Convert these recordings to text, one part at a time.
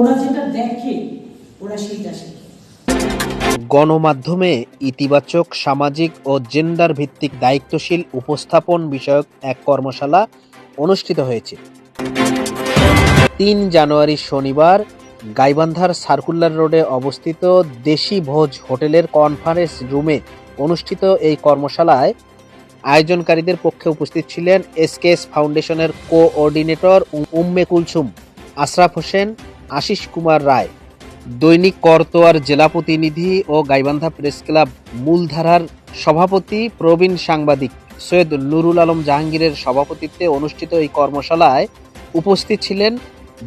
ওরা যেটা দেখে, ওরা সেইটা শেখে। গণমাধ্যমে ইতিবাচক, সামাজিক ও জেন্ডার ভিত্তিক দায়িত্বশীল উপস্থাপন বিষয়ক এক কর্মশালা অনুষ্ঠিত হয়েছে। তিন জানুয়ারি শনিবার গাইবান্ধার সার্কুলার রোডে অবস্থিত দেশি ভোজ হোটেলের কনফারেন্স রুমে অনুষ্ঠিত এই কর্মশালায় আয়োজনকারীদের পক্ষে উপস্থিত ছিলেন এসকেএস ফাউন্ডেশনের কোঅর্ডিনেটর উম্মে কুলসুম, আশরাফ হোসেন আশিস কুমার রায়, দৈনিক করতোয়ার জেলা প্রতিনিধি ও গাইবান্ধা প্রেস ক্লাব মূলধারার সভাপতি প্রবীণ সাংবাদিক সৈয়দ নুরুল আলম জাহাঙ্গীরের সভাপতিত্বে অনুষ্ঠিত এই কর্মশালায় উপস্থিত ছিলেন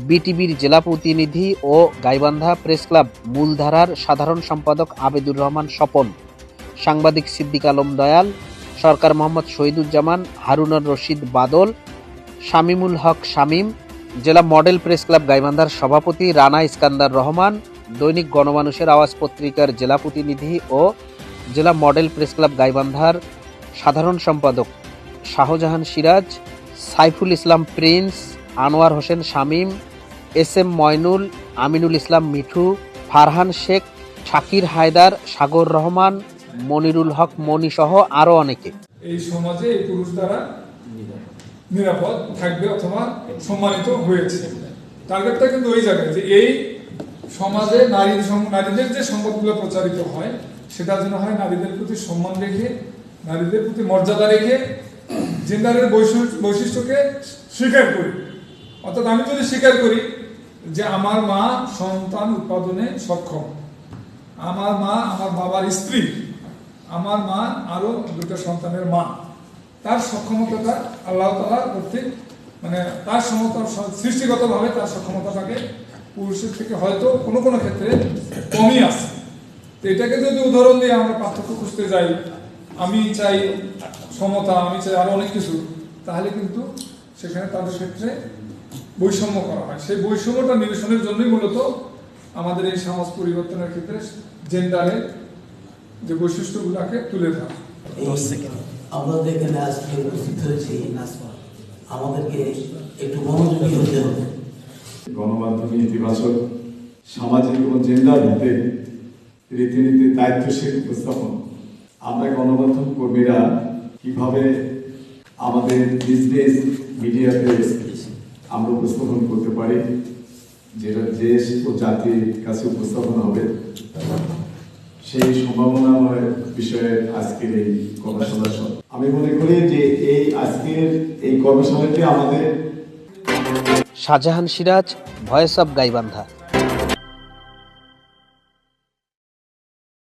বিটিভির জেলা প্রতিনিধি ও গাইবান্ধা প্রেস ক্লাব মূলধারার সাধারণ সম্পাদক আবেদুর রহমান স্বপন, সাংবাদিক সিদ্দিক আলম দয়াল, সরকার মোহাম্মদ শহীদুজ্জামান, হারুনর রশিদ বাদল, শামিমুল হক শামীম জেলা মডেল প্রেস ক্লাব গাইবান্ধার সভাপতি রানা ইস্কান্দার রহমান, দৈনিক গণমানুষের আওয়াজ পত্রিকার জেলা প্রতিনিধি ও জেলা মডেল প্রেস ক্লাব গাইবান্ধার সাধারণ সম্পাদক শাহজাহান সিরাজ, সাইফুল ইসলাম প্রিন্স, আনোয়ার হোসেন শামীম, এস এম ময়নুল আমিনুল ইসলাম মিঠু, ফারহান শেখ, শাকির হায়দার, সাগর রহমান, মনিরুল হক মনি সহ আরও অনেকে। এই সমাজে এই পুরুষ দ্বারা নিরাপদ থাকবে অথবা সম্মানিত হয়েছে। টার্গেটটা কিন্তু ওই জায়গায় যে এই সমাজে নারী নারীদের যে সম্পদগুলো প্রচারিত হয় সেটা যেন হয় নারীদের প্রতি সম্মান রেখে, নারীদের প্রতি মর্যাদা রেখে জেন্ডারের বৈশিষ্ট্য বৈশিষ্ট্যকে স্বীকার করি। অর্থাৎ আমি যদি স্বীকার করি যে আমার মা সন্তান উৎপাদনে সক্ষম, আমার মা, আমার বাবার স্ত্রী, আমার মা আরও দুটো সন্তানের মা তার সক্ষমতাটা আল্লাহ তালা কর্তৃক মানে তার সমতা সৃষ্টিগতভাবে তার সক্ষমতাটাকে পুরুষের থেকে হয়তো কোনো কোনো ক্ষেত্রে কমই আছে। তো এটাকে যদি উদাহরণ দিয়ে আমরা পার্থক্য খুঁজতে যাই, আমি চাই সমতা, আমি চাই আরও অনেক কিছু, তাহলে কিন্তু সেখানে তাদের ক্ষেত্রে বৈষম্য করা হয়। সেই বৈষম্যটা নিরসনের জন্যই মূলত আমাদের এই সমাজ পরিবর্তনের ক্ষেত্রে জেন্ডারের যে বৈশিষ্ট্যগুলোকে তুলে ধরা। আমরা এখানে আজকে উপস্থিত হয়েছি আমাদেরকে একটু মনোযোগী হতে হবে। গণমাধ্যমে ইতিবাচক, সামাজিক এবং জেন্ডার ভিত্তিক রীতিনীতি দায়িত্বশীল উপস্থাপন। আমরা গণমাধ্যম কর্মীরা কীভাবে আমাদের বিজনেস মিডিয়াতে আমরা উপস্থাপন করতে পারি, যেটা দেশ ও জাতির কাছে উপস্থাপন হবে সেই সম্ভাবনাময় বিষয়ে আজকের এই কর্মশালা আমি মনে করি যে এই আজকের এই কর্মশালাটি আমাদের শাহজাহান সিরাজ ভয়েস অব গাইবান্ধা